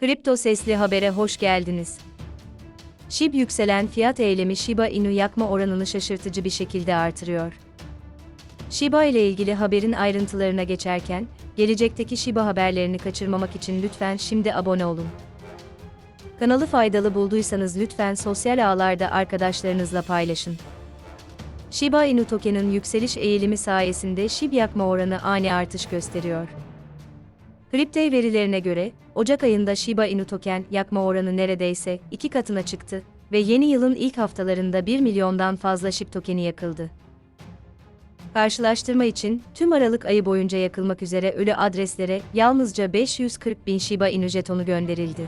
Kripto Sesli Haber'e hoş geldiniz. SHIB yükselen fiyat eylemi Shiba Inu yakma oranını şaşırtıcı bir şekilde artırıyor. Shiba ile ilgili haberin ayrıntılarına geçerken, gelecekteki Shiba haberlerini kaçırmamak için lütfen şimdi abone olun. Kanalı faydalı bulduysanız lütfen sosyal ağlarda arkadaşlarınızla paylaşın. Shiba Inu token'ın yükseliş eğilimi sayesinde SHIB yakma oranı ani artış gösteriyor. Kriptey verilerine göre, Ocak ayında Shiba Inu token yakma oranı neredeyse iki katına çıktı ve yeni yılın ilk haftalarında 1 milyondan fazla SHIB tokeni yakıldı. Karşılaştırma için, tüm Aralık ayı boyunca yakılmak üzere ölü adreslere yalnızca 540 bin Shiba Inu jetonu gönderildi.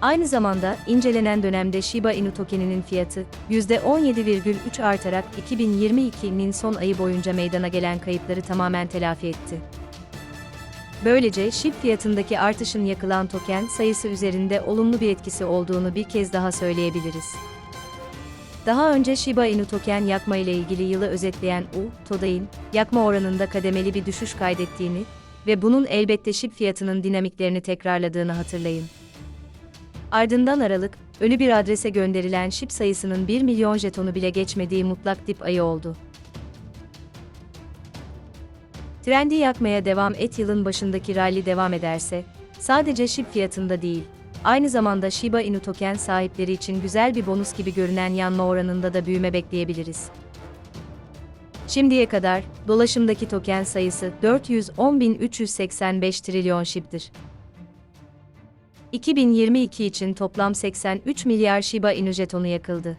Aynı zamanda, incelenen dönemde Shiba Inu tokeninin fiyatı, %17,3 artarak 2022'nin son ayı boyunca meydana gelen kayıpları tamamen telafi etti. Böylece SHIB fiyatındaki artışın yakılan token sayısı üzerinde olumlu bir etkisi olduğunu bir kez daha söyleyebiliriz. Daha önce Shiba Inu token yakma ile ilgili yılı özetleyen U, Today'in yakma oranında kademeli bir düşüş kaydettiğini ve bunun elbette SHIB fiyatının dinamiklerini tekrarladığını hatırlayın. Ardından Aralık, ölü bir adrese gönderilen SHIB sayısının 1 milyon jetonu bile geçmediği mutlak dip ayı oldu. Trendi yakmaya devam et yılın başındaki rally devam ederse, sadece SHIB fiyatında değil, aynı zamanda Shiba Inu token sahipleri için güzel bir bonus gibi görünen yanma oranında da büyüme bekleyebiliriz. Şimdiye kadar, dolaşımdaki token sayısı 410.385 trilyon SHIB'dir. 2022 için toplam 83 milyar Shiba Inu jetonu yakıldı.